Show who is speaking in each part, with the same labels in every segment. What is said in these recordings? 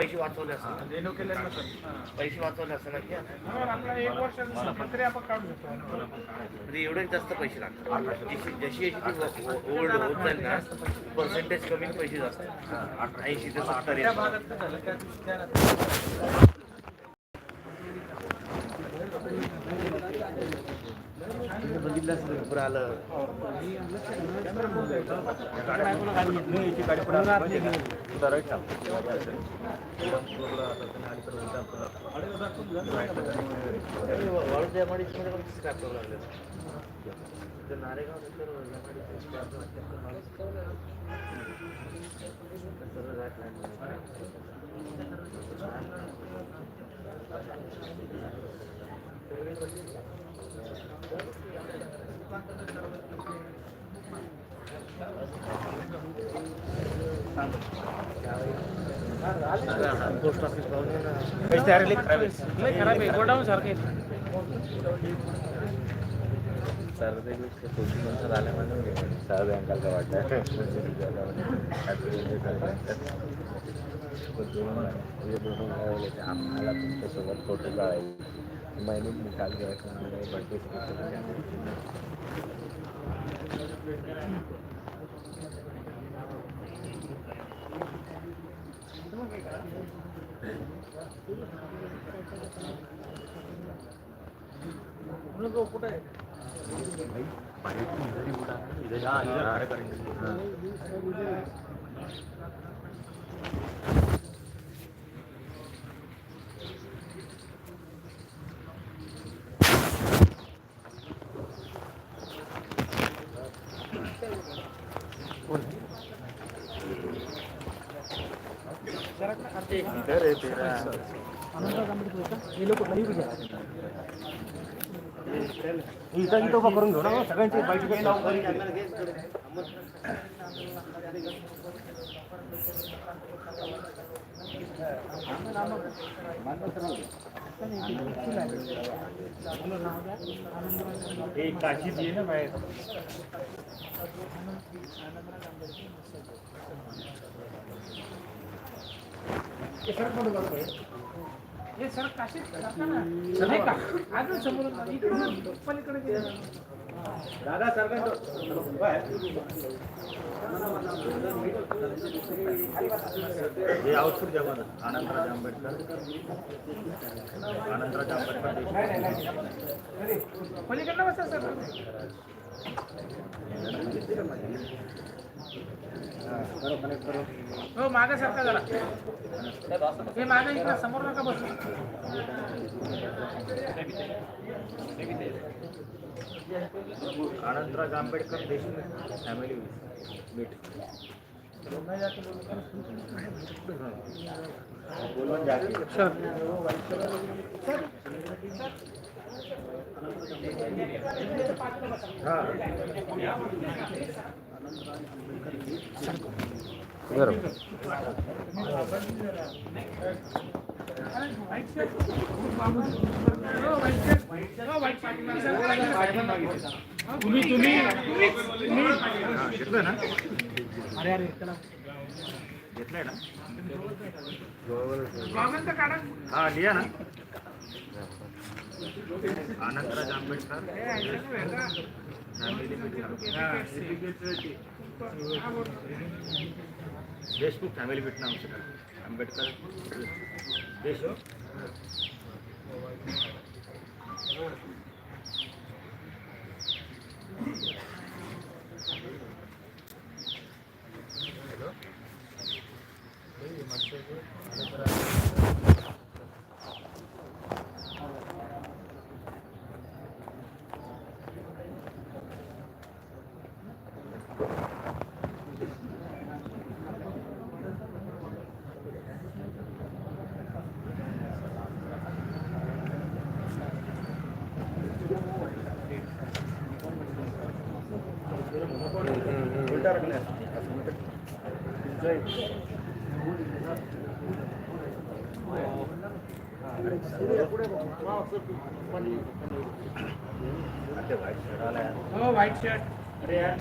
Speaker 1: पैसे वाचवले असं
Speaker 2: हां.
Speaker 1: पैसे वाचवले असं म्हणजे एवढे जास्त पैसे लागतात. जशी जशी जशी ती ओल्ड होत जाईल ना पर्सेंटेज कमी पैसे जास्त ऐंशी ते सत्तर बघितलं असेल आलं. वाळूच्या एमआयडीसीमध्ये पण स्क्रॅप पोस्ट ऑफिस पाहून ये ना
Speaker 2: पैसे अरे लई खराब आहे लई खराब आहे गोडाऊन सारखे
Speaker 3: सर ते कोचिंग नंतर आल्यामध्ये सर बँकाला वाटतं आम्हाला तुमच्यासोबत फोटो काढायचे महिने निकाल घ्यायचा बर्थडे பயத்தில் இதையா இதை அடக்கறீங்க
Speaker 2: कुठं आहे
Speaker 3: करून घेऊ ना सगळ्यांची बाईक काशी दिली ना बाहेर
Speaker 2: हे सर का? अजून समोर पलीकडे.
Speaker 3: दादा हे आनंदराज आंबेडकर. आनंदराज आंबेडकर.
Speaker 2: पलीकडनं बसा सर हो मागे सारखा जरा हे मागे इकडे समोर नका बसू.
Speaker 3: आनंदराज आंबेडकर देशमुख फॅमिली मीट बोलून
Speaker 2: शर्ट हो. व्हाईट शर्ट हो व्हाईट शर्ट तुम्ही तुम्ही तुम्ही
Speaker 3: घेतलं ना
Speaker 2: अरे अरे चला
Speaker 3: घेतलंय ना
Speaker 2: गॉगल तर काढा
Speaker 3: हा। लिहा ना आनंदराज आंबेडकर फॅमिली देशमुख फॅमिली भेटणं नाव आंबेडकर. देशमुख उलटा रखना
Speaker 2: हो व्हाईट शर्ट अरे यार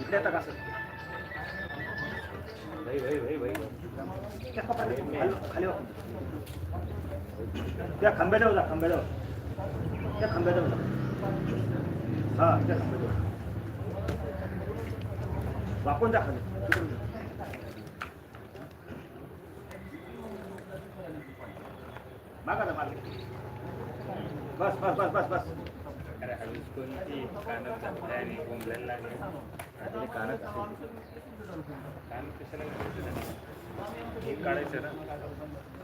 Speaker 3: इकडे येता का असं? त्या कपाटात. खाली- खाली वा. त्या खांब्याजवळ जा खांब्याजवळ. त्या खांब्याजवळ जा. हा त्या खांब्याजवळ. वाकून जा खाली तिकडून जा. मागा मागे बस बस बस बस बस.
Speaker 4: अरे कानात काढायचं ना?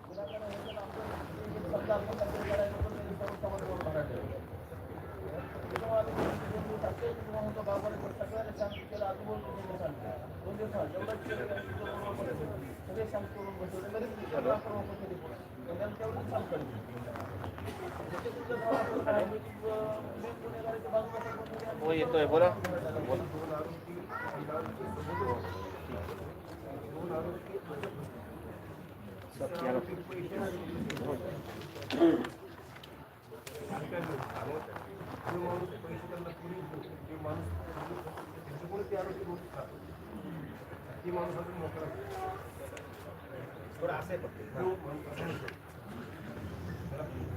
Speaker 5: हो येतोय. बोला. बोला.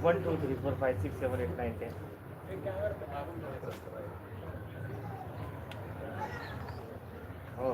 Speaker 1: One two three four five six seven eight nine ten हो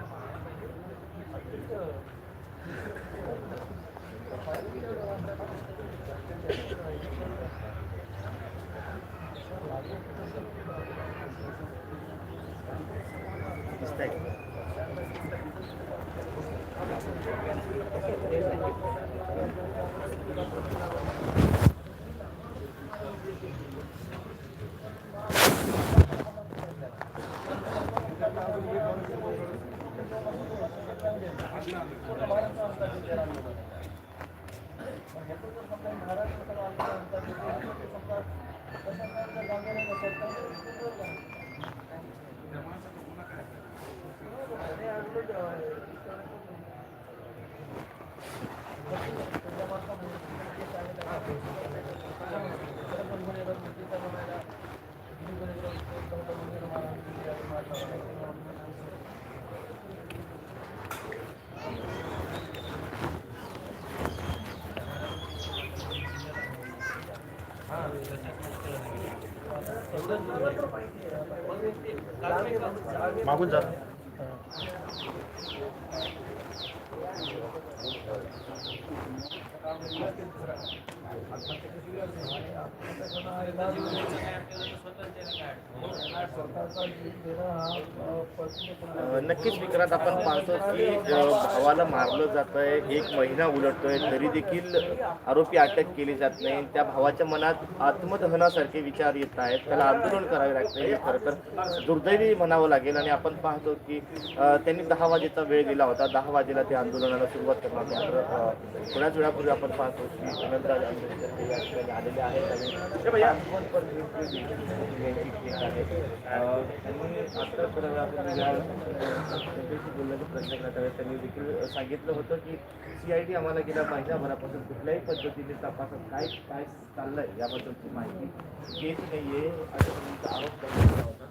Speaker 3: 마군자.
Speaker 1: ಸಂತೋಷ नक्कीच विक्रांत आपण पाहतो की भावाला मारलं जात आहे एक महिना उलटतोय तरी देखील आरोपी अटक केली जात नाही. त्या भावाच्या मनात आत्मदहनासारखे विचार येत आहेत. त्याला आंदोलन करावे लागतं हे खरं तर दुर्दैवी म्हणावं लागेल. आणि आपण पाहतो की त्यांनी दहा वाजेचा वेळ दिला होता. दहा वाजेला ते आंदोलनाला सुरुवात करणार थोड्याच वेळापूर्वी आपण पाहतो की या ठिकाणी आलेले आहेत. आणि त्यांनी आता त्यांच्याशी बोलण्याचा प्रयत्न करत आहे त्यांनी देखील सांगितलं होतं की सी आय डी आम्हाला गेल्या महिन्याभरापासून कुठल्याही पद्धतीने तपासात काय काय चाललं आहे याबद्दलची माहिती घेत आहे असा त्यांचा आरोप करण्यात होता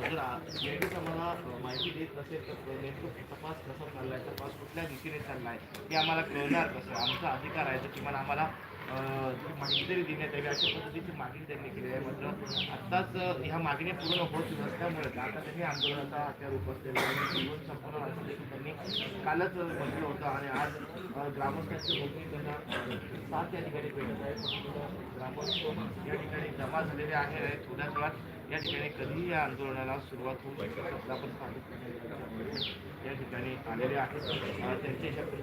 Speaker 1: जर सी आय डीच आम्हाला माहिती देत नसेल तर नेमकं तपास कसा आहे तपास कुठल्या दिशेने आहे हे आम्हाला कळणार कसं आमचा अधिकार आहे तर किमान आम्हाला माहिती तरी देण्यात यावी अशा पद्धतीची मागणी त्यांनी केली आहे. मात्र आत्ताच ह्या मागण्या पूर्ण होत नसल्यामुळे आता त्यांनी आंदोलनाचा हत्यार उपसलेला आणि जीवन संपूर्ण असं देखील त्यांनी कालच म्हटलं होतं. आणि आज ग्रामस्थांची बोलणी त्यांना सात या ठिकाणी भेटत आहे. ग्रामस्थ या ठिकाणी जमा झालेले आहे आणि थोड्याच वेळात या ठिकाणी कधीही या आंदोलनाला सुरुवात होऊ शकते असं आपण पाहतो या ठिकाणी आलेले आहेत. अं, त्यांच्याशी आपण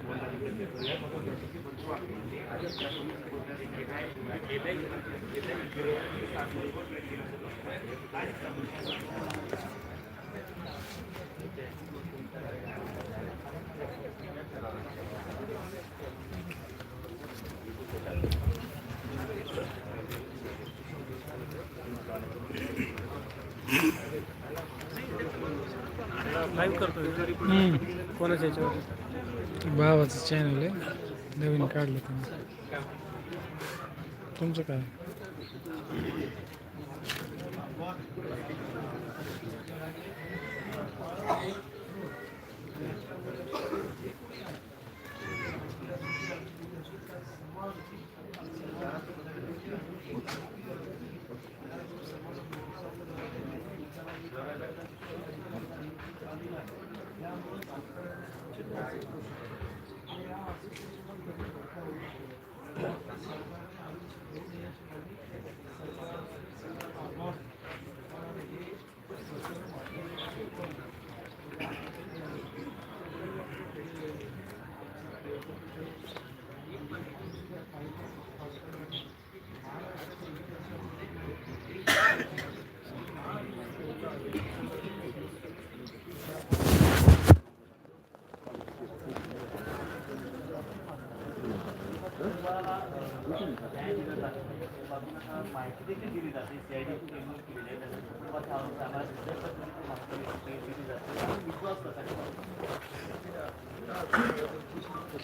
Speaker 4: कोणाच्या याच्यावर भावाचं चॅनल आहे. नवीन काढलं तुम्ही. तुमचं काय?
Speaker 1: माहिती
Speaker 6: Thank you.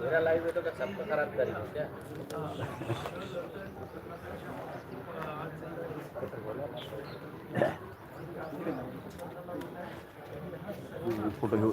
Speaker 6: मेरा लाइव तो का? सबको खराब करेगी क्या
Speaker 5: फोटो घेऊ.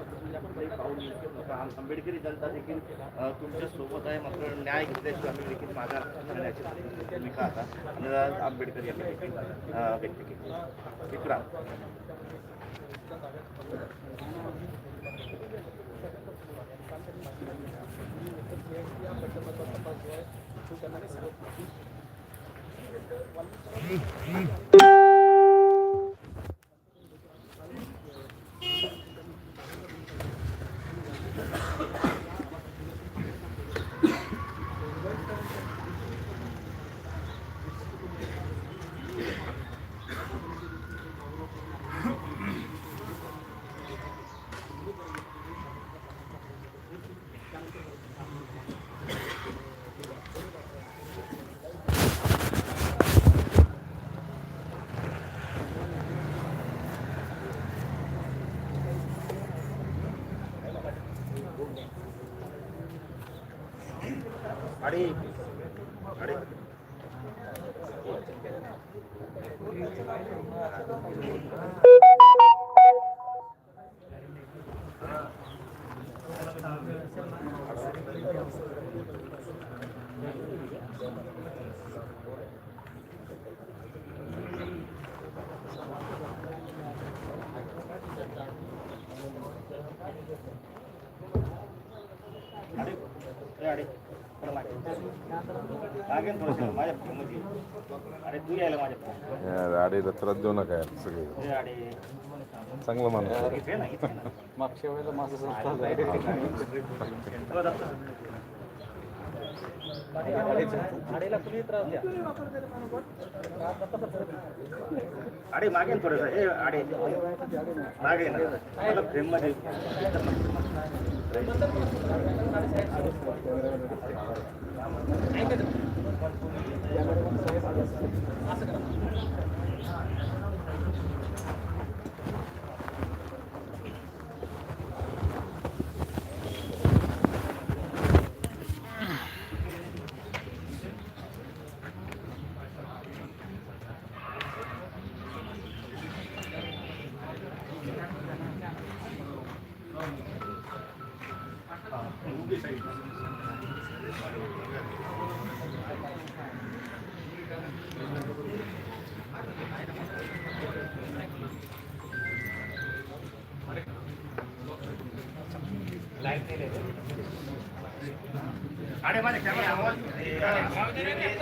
Speaker 1: आंबेडकरी जनता देखील अ, तुमच्यासोबत आहे. मात्र न्याय घेतल्याशिवाय आम्ही देखील माझा करण्याची भूमिका आता आंबेडकर यांनी देखील व्यक्त केली विक्राम
Speaker 3: Thank you. अरे थोडं माझ्या फोनमध्ये. अरे तू यायला माझ्या फोन
Speaker 5: आडीला त्रास देऊ नका यार सगळे.
Speaker 3: ए अरे
Speaker 5: चांगलं माणूस
Speaker 3: इथे ना इथे ना.
Speaker 6: मागच्या वेळेला माझं संस्था
Speaker 3: तुला दाखव.
Speaker 6: आडेला तुम्ही त्रास द्या.
Speaker 3: अरे मागे ना थोडंसं. ए अरे. मागे ना. मला फ्रेममध्ये ఆ Gracias.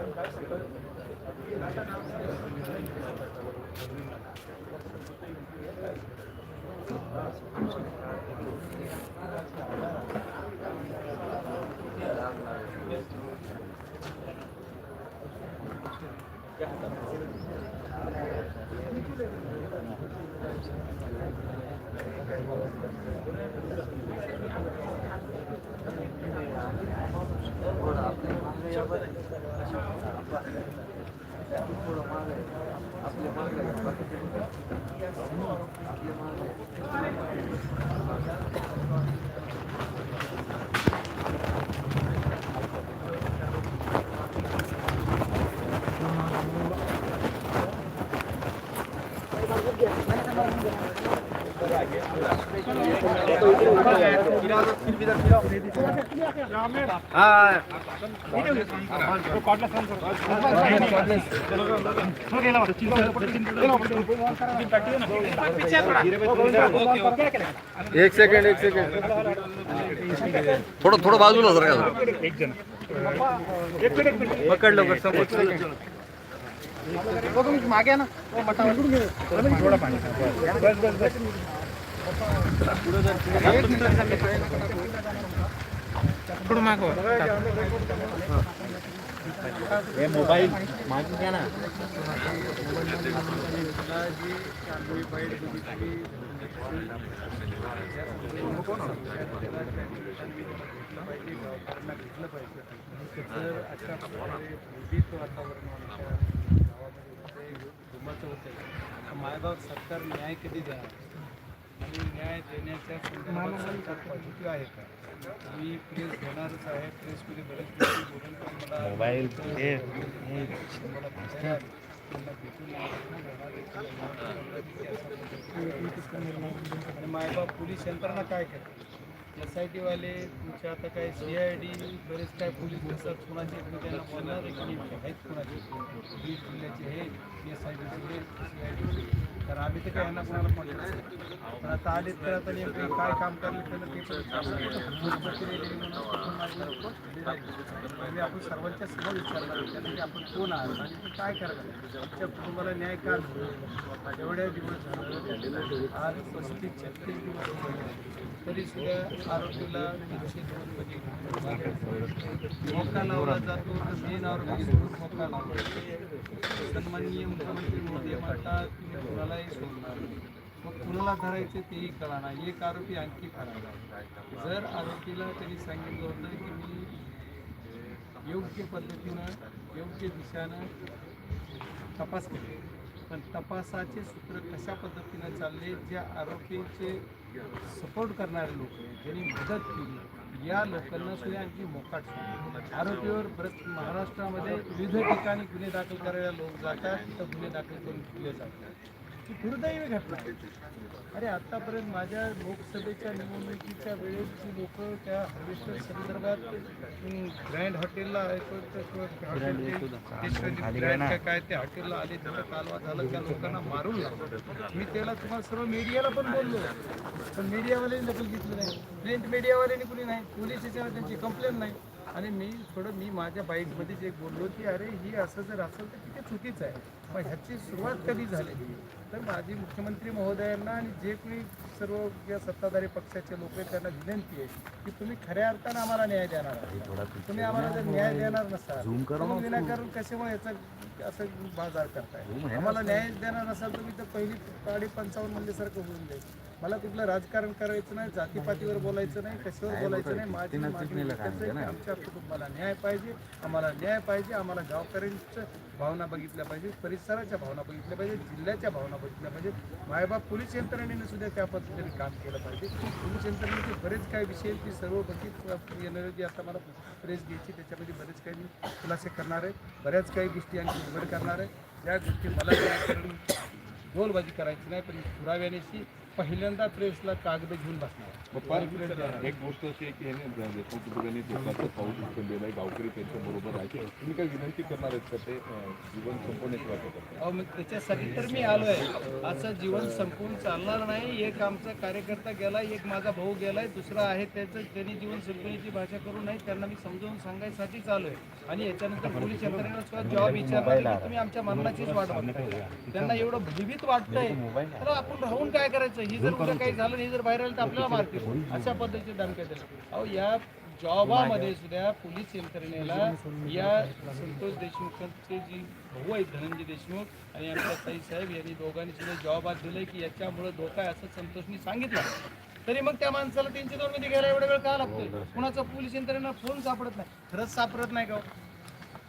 Speaker 3: Gracias.
Speaker 5: एक सेकंड एक सेकंड। थोडं थोडं बाजूला सर का
Speaker 6: पकड लवकर समोर
Speaker 4: मागे ना। थोडा पाणी बस बस बस थोडं मागव
Speaker 3: मोबाईल मागे घ्या ना
Speaker 4: जर अशा प्रकारे भीत वातावरण आमच्या गावामध्ये धुमाचं होतं तर मायबाप सरकार न्याय कधी देणार आणि न्याय देण्याच्या संदर्भात सरकार पॉझिटिव्ह आहे का? मी प्रेस घेणारच आहे. प्रेसमध्ये बरेच गोष्टी बोलून पण मला
Speaker 3: मोबाईल
Speaker 4: मला भेटायला आणि मायबाप पोलीस यंत्रणा काय करते? एस आय टीवाले तुमचे आता काय सी आय डी बरेच काय पोलीस असतात कुणाचे त्यांना बोलणार? आहेत कुणाचे? बीड जिल्ह्याचे हे एस आय डीचे हे सी आय डी तर आम्ही तर काय यांना कोणाला कॉन्टॅक्ट नाही. पण आता आले तर आता नेमकं काय काम करले त्यांना ते पण आपण म्हणजे सर्वांच्या समोर विचारणार त्यांना की आपण कोण आहात आणि ते काय करणार आमच्या कुटुंबाला न्याय का एवढ्या दिवस झाले. आज पस्तीस छत्तीस दिवस झाले. तरी सुद्धा आरोपीला तीनशे दोन म्हणजे मध्ये मोका लावला जातो. तर मेन आरोपी मोका लावतो सन्माननीय मुख्यमंत्री मोदी म्हणतात तुम्ही कुणालाही सोडणार नाही. मग कुणाला धरायचे तेही कळणार एक आरोपी आणखी फरार जर आरोपीला त्यांनी सांगितलं होतं की मी योग्य पद्धतीनं योग्य दिशानं तपास केले पण तपासाचे सूत्र कशा पद्धतीनं चालले ज्या आरोपींचे सपोर्ट करणारे लोक आहेत ज्यांनी मदत केली या लोकांना सुद्धा आणखी मोकाट आरोपीवर परत महाराष्ट्रामध्ये विविध ठिकाणी गुन्हे दाखल करायला लोक जातात तिथं गुन्हे दाखल करून ठेवले जातात. ही दुर्दैवी घटना. आहे. अरे आतापर्यंत माझ्या लोकसभेच्या निवडणुकीच्या वेळेस जी लोक त्या हार्वेस्टर संदर्भात ग्रँड हॉटेलला ग्रँड काय काय त्या हॉटेलला आले तिथं कालवा झालं त्या लोकांना मारून मी त्याला तुम्हाला सर्व मीडियाला पण बोललो. पण मीडियावाल्यांनी दखल घेतली नाही. प्रिंट मीडियावाल्यांनी कुणी नाही. पोलीस याच्यावर त्यांची कंप्लेंट नाही. आणि मी थोडं मी माझ्या बाईकमध्ये जे बोललो की अरे ही असं जर असेल तर किती चुकीचं आहे. मग ह्याची सुरुवात कधी झालेली तर माजी मुख्यमंत्री महोदयांना आणि जे कोणी सर्व या सत्ताधारी पक्षाचे लोक आहेत त्यांना विनंती आहे की तुम्ही खऱ्या अर्थानं आम्हाला न्याय देणार आहात. तुम्ही आम्हाला जर न्याय देणार नसाल तर मग विनाकारण कशामुळे याचा असं बाजार करताय? आम्हाला न्याय देणार नसाल तुम्ही तर पहिली पाडी पंचावन्न म्हणल्यासारखं होऊन जाईल. मला कुठलं राजकारण करायचं नाही जातीपातीवर बोलायचं नाही कशावर बोलायचं नाही माझी मागणी आमच्या कुटुंबाला न्याय पाहिजे आम्हाला न्याय पाहिजे आम्हाला गावकऱ्यांच्या भावना बघितल्या पाहिजे परिसराच्या भावना बघितल्या पाहिजे जिल्ह्याच्या भावना बघितल्या पाहिजे मायबाप पोलीस यंत्रणेने सुद्धा त्या पद्धतीने काम केलं पाहिजे. पोलीस यंत्रणेचे बरेच काही विषय की सर्व बघित येणारे जे आता मला प्रेस घ्यायची त्याच्यामध्ये बरेच काही मी खुलासे करणार आहे. बऱ्याच काही गोष्टी आणखी उघड करणार आहे. ज्या गोष्टी मला गोलबाजी करायची नाही पण पुराव्यानेशी पहिल्यांदा प्रेसला कागद घेऊन बसणार.
Speaker 5: एक गोष्ट अशी आहे की ह्याने टोकाचा पाऊस उचललेला आहे गावकरी त्यांच्या बरोबर आहे. तुम्ही काय विनंती करणार आहेत का? ते जीवन संपवण्याची वाटत
Speaker 4: मग त्याच्यासाठी तर मी आलोय. असं जीवन संपवून चालणार नाही. एक आमचा कार्यकर्ता गेला एक माझा भाऊ गेलाय दुसरा आहे त्याचं त्यांनी जीवन संपवण्याची भाषा करू नये त्यांना मी समजावून सांगायसाठीच आलोय. आणि याच्यानंतर पोलीस यंत्रणेला सुद्धा जॉब विचारला तुम्ही आमच्या मरणाचीच वाट बघताय. त्यांना एवढं भयभीत वाटतंय. तर आपण राहून काय करायचं? ही जर कुठं काही झालं ही जर बाहेर आलं तर आपल्याला मारतील. अशा पद्धतीचे धमक्या दिल्या अहो या जॉबामध्ये सुद्धा पोलीस यंत्रणेला या संतोष देशमुखांचे जी भाऊ आहेत धनंजय देशमुख आणि आमच्या साई साहेब यांनी दोघांनी सुद्धा जॉब आज दिलाय की याच्यामुळे धोका आहे असं संतोषनी सांगितलं. तरी मग त्या माणसाला तीनशे दोन मध्ये घ्यायला एवढा वेळ का लागतोय? कुणाचा पोलीस यंत्रणेला फोन सापडत नाही? खरंच सापडत नाही का हो?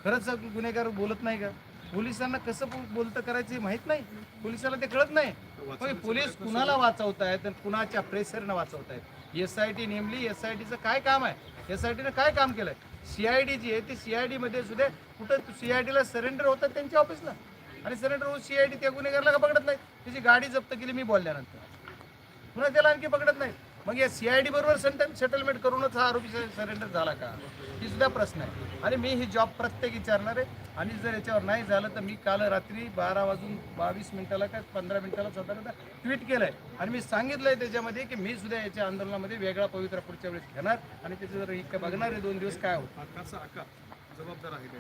Speaker 4: खरंच गुन्हेगार बोलत नाही का? पोलिसांना कसं बोलतं करायचं हे माहीत नाही. पोलिसाला ते कळत नाही. पोलीस कुणाला वाचवत आहेत आणि कुणाच्या प्रेशरनं वाचवत आहेत एस आय टी नेमली एस आय टीचं काय काम आहे? एस आय टीनं काय काम केलंय? सी आय डी जी आहे ती सी आयमध्ये सुद्धा कुठं सी आय डीला सरेंडर होतात त्यांच्या ऑफिसला आणि सरेंडर होऊन सी आय डी त्या गुन्हेगारला का पकडत नाही त्याची गाडी जप्त केली मी बोलल्यानंतर. पुन्हा त्याला आणखी पकडत नाही मग या सीआयडी बरोबर सेटलमेंट करूनच हा आरोपी सरेंडर झाला का? ही सुद्धा प्रश्न आहे. आणि मी ही जॉब प्रत्येक विचारणार आहे. आणि जर याच्यावर नाही झालं तर मी काल रात्री बारा वाजून बावीस मिनिटाला काय पंधरा मिनिटाला साधारणतः ट्विट केलंय. आणि मी सांगितलंय त्याच्यामध्ये की मी सुद्धा याच्या आंदोलनामध्ये वेगळा पवित्रा पुढच्या वेळेस घेणार आणि त्याचं जर इतकं बघणार आहे दोन दिवस काय होतं.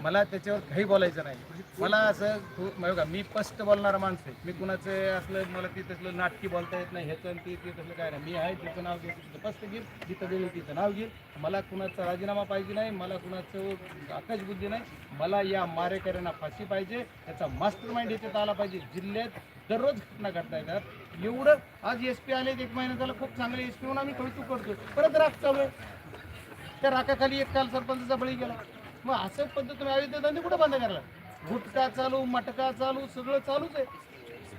Speaker 4: मला त्याच्यावर काही बोलायचं नाही. मला असं बघा मी स्पष्ट बोलणारा माणूस आहे. मी कुणाचं असलं मला ते तसलं नाटकी बोलता येत नाही ह्याचं आणि ते ते तसलं काय नाही. मी आहे तिचं नाव घेईल तिथं स्पष्ट घेईल जिथं देईल तिथं नाव घेईल मला कुणाचा राजीनामा पाहिजे नाही मला कुणाचं आकाश बुद्धी नाही. मला या मारेकऱ्यांना फाशी पाहिजे त्याचा मास्टर माइंड याच्यात आला पाहिजे. जिल्ह्यात दररोज घटना घडता येतात. एवढं आज एस पी आले एक महिना झाला खूप चांगले एस पी म्हणून आम्ही कौतुक करतो परत राग चालू आहे. त्या राखाखाली एक काल सरपंचाचा बळी गेला. मग असं पद्धत तुम्ही अयोध्ये धंदे कुठं बंद करायला? गुटखा चालू मटका चालू सगळं चालूच आहे.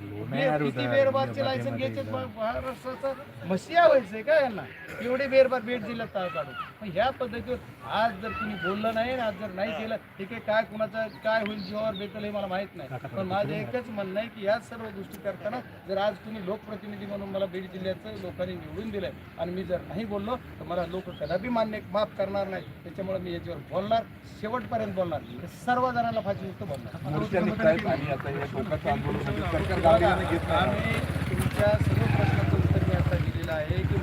Speaker 4: बे- किती बेरबारचे लायसन घ्यायचे महाराष्ट्राचं मशिया व्हायचंय का यांना? एवढे बेरबार बेट जिल्ह्यात ताळ काढून. मग ह्या पद्धतीवर आज जर तुम्ही बोललं नाही आज जर नाही केलं ठीक आहे काय कुणाचं काय होईल जीवावर बेतल हे मला माहीत नाही. पण माझं एकच म्हणणं आहे की या सर्व गोष्टी करताना जर आज तुम्ही लोकप्रतिनिधी म्हणून मला बीड जिल्ह्याचं लोकांनी निवडून दिलंय आणि मी जर नाही बोललो तर मला लोक कदापि मान्य माफ करणार नाही. त्याच्यामुळे मी याच्यावर बोलणार शेवटपर्यंत बोलणार. सर्व जणांना फाशीमुक्त बोलणार. आम्ही तुमच्या सर्व प्रश्नाचं उत्तर मी आता दिलेलं आहे की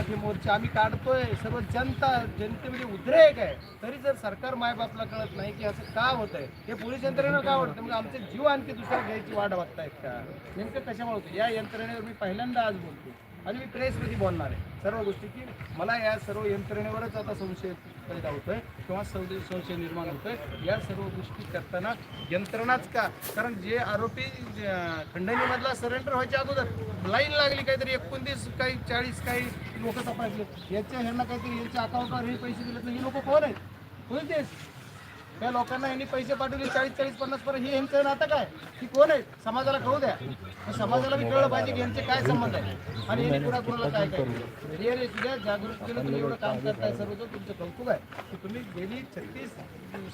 Speaker 4: मोर्चे निघतात आम्ही काढतोय. सर्व जनता जनतेमध्ये उद्रेक आहे. तरी जर सरकार मायबापला कळत नाही की असं का होत आहे हे पोलीस यंत्रणेला का वाटतं म्हणजे आमचे जीव आणखी दुसऱ्या घ्यायची वाट बघतायत का? नेमकं कशामुळे होतं या यंत्रणेवर मी पहिल्यांदा आज बोलतो आणि मी प्रेसमध्ये बोलणार आहे. सर्व गोष्टी की मला या सर्व यंत्रणेवरच आता संशय पैदा आहे किंवा सौदे संशय निर्माण होतोय. या सर्व गोष्टी करताना यंत्रणाच का? कारण जे आरोपी खंडणीमधला सरेंडर व्हायच्या अगोदर लाईन लागली काहीतरी एकोणतीस काही चाळीस काही लोक तपासले. याच्या ह्यांना काहीतरी यांच्या अकाउंटवर हे पैसे दिले तर ही लोक कोण आहेत? कोणतेच या लोकांना यांनी पैसे पाठवले चाळीस चाळीस पन्नास पर्यंत. हे यांचं नातं काय? की कोण आहे? समाजाला कळू द्या. समाजाला बी कळलं पाहिजे की यांचे काय संबंध आहे. आणि यांनी कुणा कुणाला काय काय केलं. हे रे तुझ्या जागृतीनं तुम्ही एवढं काम करताय सर्वजण तुमचं कौतुक आहे. की तुम्ही गेली छत्तीस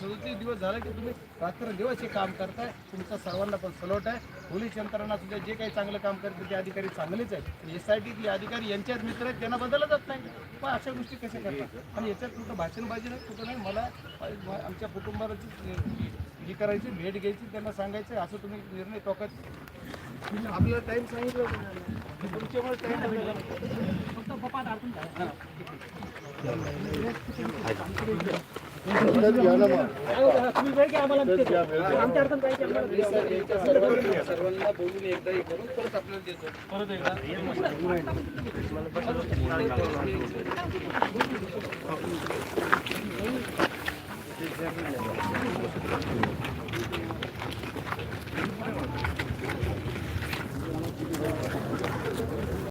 Speaker 4: सदतीस दिवस झालं की तुम्ही रात्र दिवस हे काम करताय. तुमचा सर्वांना पण सलोट आहे. पोलीस यंत्रणा सुद्धा जे काही चांगलं काम करते ते अधिकारी चांगलेच आहेत. एस आय टी अधिकारी यांच्याच मित्र आहेत त्यांना बदललं जात नाही. पण अशा गोष्टी कशा करतात? आणि याच्यात कुठं भाषण पाहिजे नाही कुठं नाही. मला आमच्या कुटुंबाची हे करायची भेट घ्यायची त्यांना सांगायचं असं तुम्ही निर्णय टोकायचे आपल्याला टाइम सांगितलं तुमच्यामुळे सर्वांना बोलून एकदा हे करून परत आपल्याला देतो. परत एकदा. Thank you.